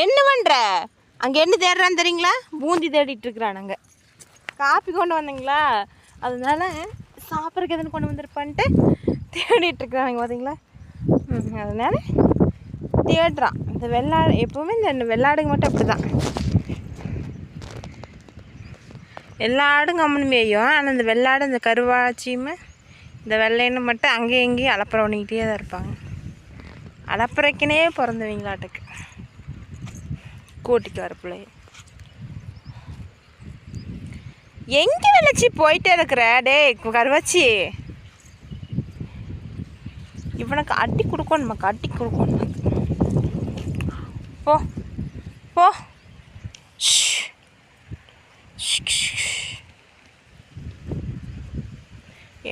என்ன பண்ணுற அங்கே என்ன தேடுறான்னு தெரியுங்களா? பூந்தி தேடிட்டு இருக்கிறானுங்க காப்பி கொண்டு வந்தீங்களா? அதனால சாப்பிட்றதுக்கு எதுன்னு கொண்டு வந்திருப்பான்ட்டு தேடிட்டு இருக்கிறானுங்க பார்த்தீங்களா அதனால தேடுறான். இந்த வெள்ளாடு எப்போவுமே இந்த வெள்ளாடுங்க மட்டும் அப்படி தான் எல்லா ஆடும் கம்முன்னு மேயும். ஆனால் இந்த வெள்ளாடு இந்த கருவாச்சியுமே இந்த வெள்ளைன்னு மட்டும் அங்கேயும் இங்கேயும் அலப்பற பண்ணிக்கிட்டே தான் இருப்பாங்க. அலப்பறைக்குனே பிறந்தவங்களாட்டுக்கு. கூட்டிக்கு வர பிள்ளைய எங்கே விளைச்சி போயிட்டே இருக்கிற? டேய் கருவாச்சி. இவனுக்கு அட்டி கொடுக்கணும்? நமக்கு அட்டி கொடுக்கணும்? போ போ. ஷ்.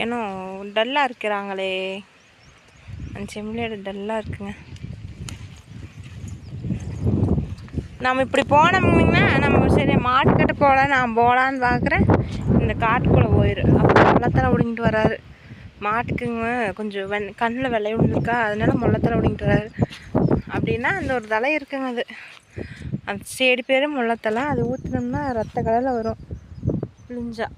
ஏனோ டல்லாக இருக்கிறாங்களே. அந்த செம்மிலியோட டல்லாக இருக்குங்க. நம்ம இப்படி போனோம்னா நம்ம சரி மாட்டுக்கிட்ட போகலாம் நான் போகலான்னு பார்க்குறேன். இந்த காட்டுக்குள்ளே போயிடும் அப்போ முள்ளத்தலை விடுங்கிட்டு வராரு. மாட்டுக்குங்க கொஞ்சம் வெண் கண்ணில் வெள்ளை விழுந்துருக்கா அதனால முள்ளத்தலை விடுங்கிட்டு வராரு. அப்படின்னா அந்த ஒரு தலை இருக்குங்க அது. அந்த செடி பேர் முள்ளத்தலை. அது ஊற்றினோம்னா ரத்த கலரில் வரும். புளிஞ்சா.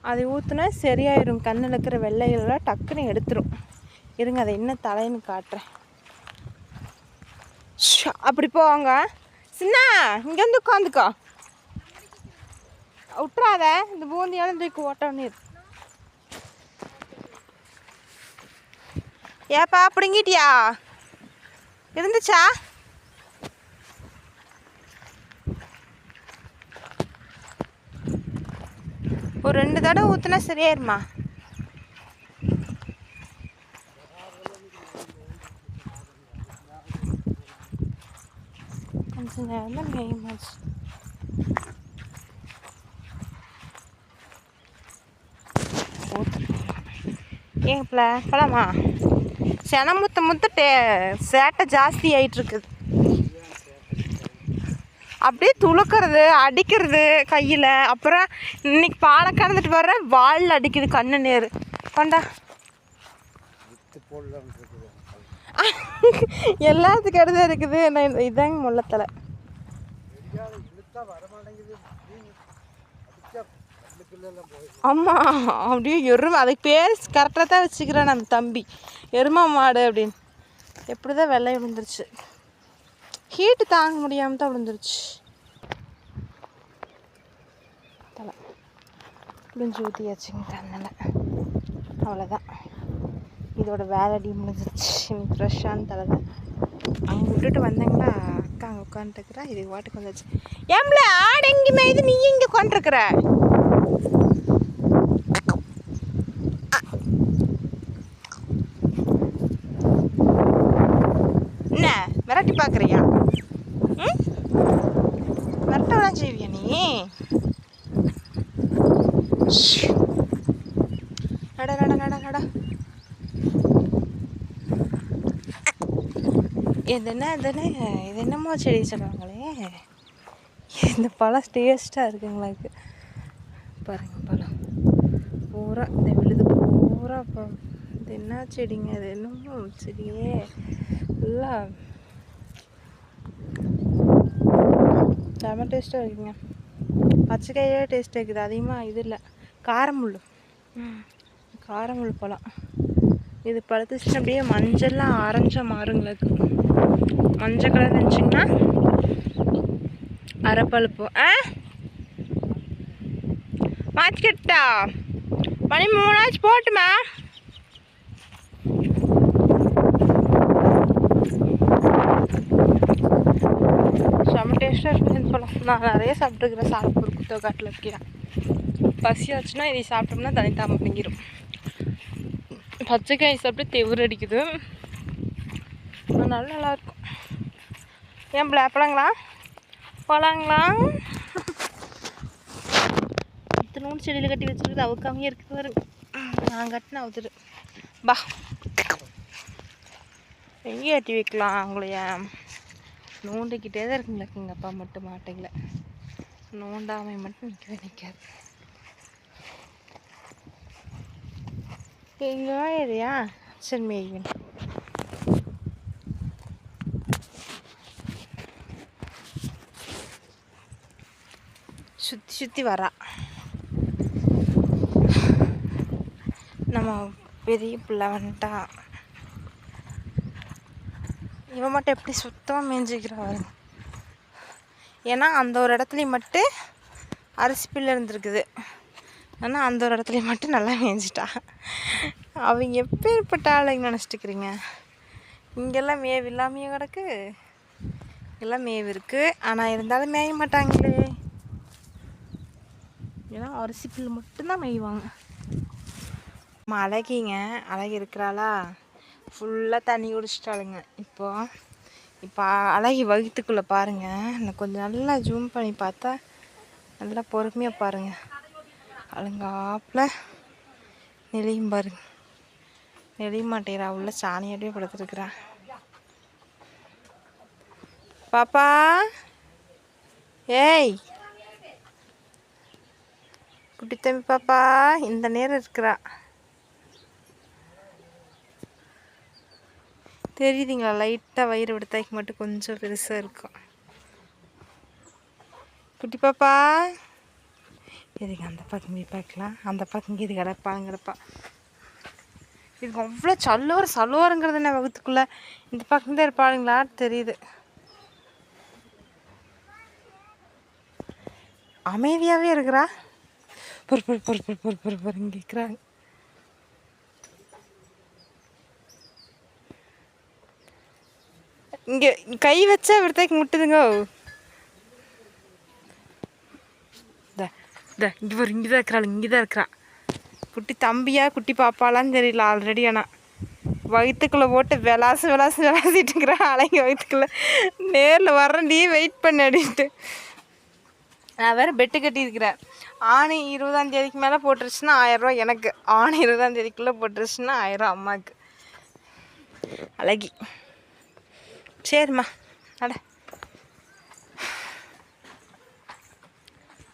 அது ஊற்றுனா சரியாயிரும். கண்ணில் இருக்கிற வெள்ளைகளெல்லாம் டக்குன்னு எடுத்துரும். இருங்க அதை என்ன தலைன்னு காட்டுறேன். ஷா, அப்படி போவாங்க சின்ன இங்கே வந்து உட்காந்துக்கோ. விட்றாத இந்த பூந்தியால தூக்கி ஓட்டணும் இரு ஏப்பா பிடுங்கிட்டியா? இருந்துச்சா? ஒரு ரெண்டு தடவை ஊற்றுனா சரியாயிருமா? தான் மேய்மாச்சு ஏன் பிள்ள? பழமா? சென முத்த முத்த சேட்டை ஜாஸ்தி ஆயிட்டு இருக்குது அப்படியே துளுக்கிறது அடிக்கிறது கையில். அப்புறம் இன்னைக்கு பாலை கறந்துட்டு வர்ற வாலில் அடிக்குது கண்ணு நேரு. கொண்டா. எல்லாத்துக்கும் அடுத்து இருக்குது. நான் இதாங்க முள்ளத்தலை ஆமாம் அப்படியே எருமை அதுக்கு பேர் கரெக்டாக தான் வச்சுக்கிறேன் நம்ம தம்பி எருமை மாடு அப்படின்னு எப்படி தான் வெள்ளை விழுந்துருச்சு ஹீட்டு தாங்க முடியாமல் தான் விழுந்துருச்சு தலை புளிஞ்சு ஊற்றியாச்சுங்க கண்ணில் அவ்வளோதான் இதோட வேலடி முடிஞ்சிருச்சு இன்னைக்கு ஃப்ரெஷ்ஷான தலை தான் அவங்க விட்டுட்டு வந்தாங்களா அக்கா அங்கே உட்காந்துருக்குறா இது வாட்டுக்கு வந்துச்சு. ஏம்ல ஆடு எங்கேயுமே மேய்து நீ இங்கே உட்காந்துருக்குற என்ன விரட்டி பார்க்குறியா? ம்? விரட்டலாம் செய்வியா நீ? இது என்ன இது என்ன இது என்னமோ செடி சொல்கிறாங்களே இந்த பழம் டேஸ்ட்டாக இருக்குங்களா இது பாருங்க பழம். பூரா இந்த விழுது பூரா பழம். இது என்ன செடிங்க இது என்னமோ செடியே. நல்லா செம டேஸ்ட்டாக இருக்குங்க. பச்சைக்காயே டேஸ்ட் இருக்குது அதிகமாக இது இல்லை. காரமுள் காரமுள் பழம். இது பழுத்துச்சுன்னா அப்படியே மஞ்சள்லாம் ஆரஞ்சா மாறுங்களுக்கு மஞ்சள் கலர் இருந்துச்சிங்கன்னா அரைப்பழுப்பு. ஆ? மாற்றிக்கிட்டா? மணி மூணாச்சு போட்டுமா? செம்ம டேஸ்ட்டாக இருக்குது பழம் நான் நிறைய சாப்பிட்ருக்குறேன் சாப்பிட்டு குத்தோ காட்டில் வைக்கிறேன் பசியாச்சுன்னா இதை சாப்பிட்டோம்னா தனி தாம பச்சைக்காய் சாப்பிட்டு தெவுறு அடிக்குது. அதனால நல்லா இருக்கும் ஏன் பிள்ளை பழங்களா பழங்களா இத்தனோண்டு செடியில் கட்டி வச்சுருக்குது அவுக்காமே இருக்குது பாருங்க நான் கட்டின அவுத்துரு பா. எங்கே கட்டி வைக்கலாம் அவங்களைய. நோண்டிக்கிட்டே தான் இருக்குங்களா எங்கள் அப்பா மட்டும் மாட்டேங்கல நோண்டாமை மட்டும் நிற்கவே நிற்காது எங்கோ ஏரியா சரி மேய்கன் சுற்றி சுற்றி வரா. நம்ம பெரிய பிள்ளை வந்துட்டா. இவன் மட்டும் எப்படி சுத்தமாக மேய்ஞ்சிக்கிறா வருங்க ஏன்னா அந்த ஒரு இடத்துலையும் மட்டும் அரிசி பிள்ளை இருந்திருக்குது. ஆனால் அந்த ஒரு இடத்துலையும் மட்டும் நல்லா மேய்ஞ்சிட்டா. அவங்க எப்பேற்பட்ட ஆளுங்க நினச்சிட்டுக்கிறீங்க? இங்கெல்லாம் மேவு இல்லாமையே கிடக்கு. எல்லாம் மேவு இருக்குது ஆனால் இருந்தாலும் மேய மாட்டாங்களே. ஏன்னா அரிசி புல் மட்டும்தான் மேய்வாங்க. நம்ம அழகிங்க. அழகி இருக்கிறாளா? ஃபுல்லாக தண்ணி குடிச்சிட்டாளுங்க. இப்போ இப்போ அழகி வகுத்துக்குள்ளே பாருங்கள் நான் கொஞ்சம் நல்லா ஜூம் பண்ணி பார்த்தா நல்லா பொறுமையாக பாருங்கள் அழுங்காப்பில் நெளியும் பாருங்க. நெளிய மாட்டேங்கிறா உள்ள சாணியோடய படுத்துருக்குறா. பாப்பா ஏய். குட்டி தம்பி பாப்பா இந்த நேரம் இருக்கிறா. தெரியுதுங்களா லைட்டாக வயிறு விடுத்தாய்க்கு மட்டும் கொஞ்சம் பெருசாக இருக்கும். குட்டி பாப்பா சரிங்க அந்த பக்கம் போய் பார்க்கலாம். அந்த பக்கம் இது கிடப்பாங்க கிடப்பா. இதுக்கு அவ்வளோ சல்லோர சல்லோருங்கிறது என்ன வகுத்துக்குள்ளே? இந்த பக்கம் தான் இருப்பாளுங்களா? தெரியுது. அமைதியாகவே இருக்கிறா? பொறு பொறு பொறு பொறு பொறு பொறு பொறுங்க இருக்கிறாங்க இங்கே கை வச்சா விடுத்தாக்கு முட்டுதுங்க. இங்கே ஒரு இங்கே தான் இருக்கிறாள் இங்கே தான் இருக்கிறான் குட்டி தம்பியா குட்டி பாப்பாலான்னு தெரியல ஆல்ரெடி ஆனால் வயிற்றுக்குள்ளே போட்டு விளாசு விளாசு விளாசிட்டு இருக்கிறான் அலைங்க வயிற்றுக்குள்ளே நேரில் வரேன்டி வெயிட் பண்ண அப்படின்ட்டு. நான் வேறு பெட்டு கட்டியிருக்கிறேன் ஆணி இருபதாம் தேதிக்கு மேலே போட்டுருச்சுன்னா ஆயிரரூவா எனக்கு. ஆணி இருபதாம் தேதிக்குள்ளே போட்டுருச்சுன்னா ஆயிரம் அம்மாவுக்கு அழகி. சரிம்மா அட.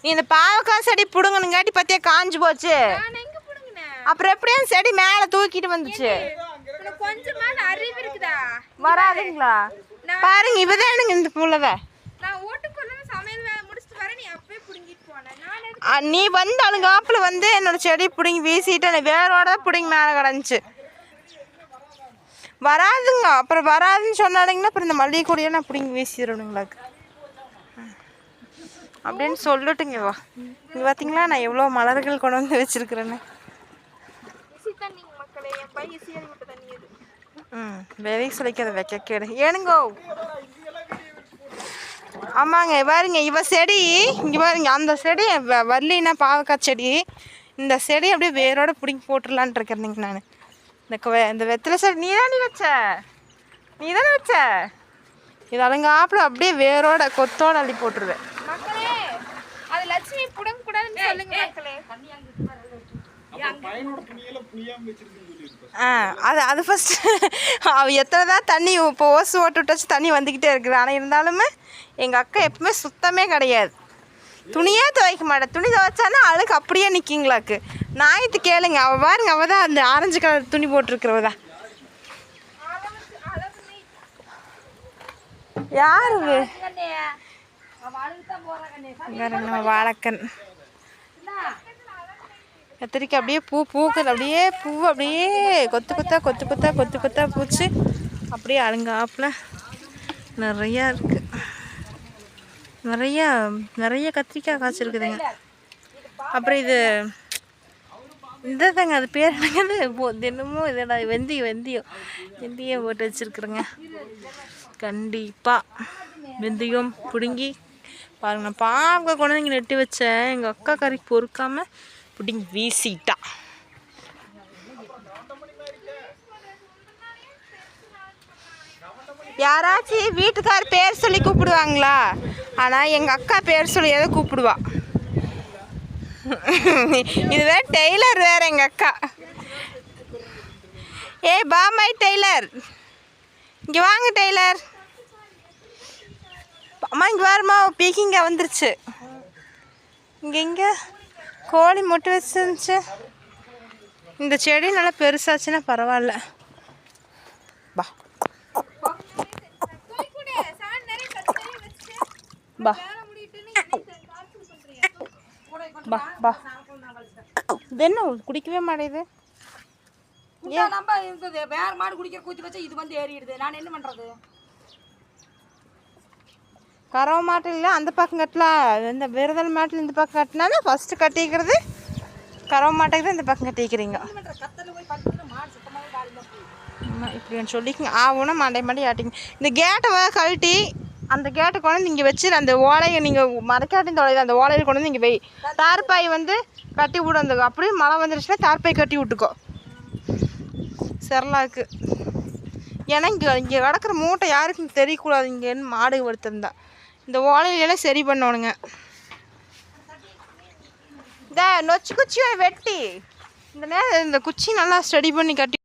நீ இந்த பாவக்காய் செடி பிடுங்கணுங்காட்டி பார்த்தியா காஞ்சு போச்சு அப்புறம் எப்படியும் செடி மேலே தூக்கிட்டு வந்துச்சு? வராதுங்களா? பாருங்க இவதான் எனக்கு இந்த புலவ. நீ வந்து அழுங்காப்புல வந்து என்னோட செடி பிடுங்கி வீசிட்டு வேரோட பிடுங்கி மேலே கிடந்துச்சு வராதுங்க. அப்புறம் வராதுன்னு சொன்னாலுங்கன்னா அப்புறம் இந்த மல்லிகை கொடியை நான் பிடிங்கி வீசிடணுங்களாக்கு அப்படின்னு சொல்லட்டுங்க வா இங்கே பார்த்தீங்களா நான் எவ்வளோ மலர்கள் கொண்டு வந்து வச்சிருக்கிறேன்னு. ம் வெறி சொல்லிக்காத வைக்க கேடு ஏனுங்கோ? ஆமாங்க பாருங்க இவ செடி இங்கே பாருங்க அந்த செடி வ- பாவக்காய் செடி இந்த செடி அப்படியே வேரோட பிடிங்கி போட்டுடலான்ட்டு இருக்கிறேங்க நான். இந்த கொ- இந்த வெத்தலை செடி நீ தானே வச்ச? நீ தானே வச்ச? இது அலங்காப்புல அப்படியே வேரோட கொத்தோட அள்ளி போட்டுருவேன் மக்களே அது லட்சுமி புடங்க கூடாதுன்னு சொல்லுங்க மக்களே. ஆ அது அது ஃபஸ்ட்டு அவ எத்தனை தான் தண்ணி இப்போ ஓசு ஓட்டு விட்டாச்சு தண்ணி வந்துக்கிட்டே இருக்குது. ஆனால் இருந்தாலுமே எங்கள் அக்கா எப்பவுமே சுத்தமே கிடையாது. துணியே துவைக்க மாட்டேன் துணி துவைச்சானா அழுக்கு அப்படியே நிற்கிங்களாக்கு நாயத்து கேளுங்க. அவள் பாருங்க அவள் தான் அந்த ஆரஞ்சு கலர் துணி போட்டிருக்கிறவ தான். யார் வாழக்கன் நம்ம வாழைக்கன். கத்திரிக்காய் அப்படியே பூ பூக்குது. அப்படியே பூ அப்படியே கொத்து கொத்தா கொத்து கொத்தா கொத்து கொத்தா பூச்சு. அப்படியே அழுங்காப்புல நிறையா இருக்கு. நிறையா நிறைய கத்திரிக்காய் காய்ச்சிருக்குதுங்க. அப்புறம் இது இதுதாங்க அது பேர் என்னங்க? தினமும் இதடா வெந்தயம் வெந்தயம். வெந்தயம் போட்டு வச்சுருக்குறேங்க. கண்டிப்பாக வெந்தயம் பிடுங்கி பாருங்க நான் பாவக்காய் கொண்டு இங்கே நெட்டி வச்சேன். எங்கள் அக்கா கறிக்கு பொறுக்காமல் பிடிங்கி வீசிட்டா. யாராச்சும் வீட்டுக்கார் பேர் சொல்லி கூப்பிடுவாங்களா? ஆனால் எங்கள் அக்கா பேர் சொல்லி எதை கூப்பிடுவா. இதுவே டெய்லர் வேறு எங்கள் அக்கா. ஏ பாமாய் டெய்லர். இங்கே வாங்க டெய்லர். அம்மா இங்கே வாருமா பீக்கிங்க வந்துருச்சு. இங்கே இங்கே. கோழி முட்டை வச்சுருந்துச்சு. இந்த செடி நல்லா பெருசாச்சுன்னா பரவாயில்ல பா துணி கூட சாண் நிறைய கட்டு நிறைய வச்சு பா. பா பா. இது என்ன குடிக்கவே மாட்டேது முட்டை நம்ம இருந்தது. வேற மாடு குடிக்கிற கூத்தி வச்சா இது வந்து ஏறிடுது. நான் என்ன பண்றது? கறவை மாட்டு இல்லை அந்த பக்கம் கட்டலாம் இந்த விரதல் மாட்டில் இந்த பக்கம் கட்டினா ஃபஸ்ட்டு கட்டிக்கிறது. கறவை மாட்டுக்கு தான் இந்த பக்கம் கட்டிக்கிறீங்க. என்ன பண்ற கத்தல போய் படுத்துட்டு மாடு சுத்தமாவே காலையில போய் ஆமா, இப்படி ஒன்று சொல்லிக்கங்க. ஆகும்னா மண்டை மண்டை ஆட்டிங்க. இந்த கேட்டை கழட்டி அந்த கேட்டை கொண்டு வந்து இங்கே வச்சு அந்த ஓலையை நீங்கள் மரக்காட்டின் தொலைது அந்த ஓலையில் கொண்டு வந்து இங்கே வை. தார்பாய் வந்து கட்டி விடு. அந்த அப்படியே மழை வந்துருச்சுன்னா தார்பாய் கட்டி விட்டுக்கோ. செரலாக்கு ஏன்னா இங்கே இங்கே கிடக்கிற மூட்டை யாருக்கும் தெரியக்கூடாது. இங்கேன்னு மாடு வளர்த்துருந்தா. இந்த ஓலையிலெல்லாம் சரி பண்ணணுங்க இந்த நொச்சி குச்சியை வெட்டி. இந்த நேரம் இந்த குச்சி நல்லா ஸ்டடி பண்ணி கட்டி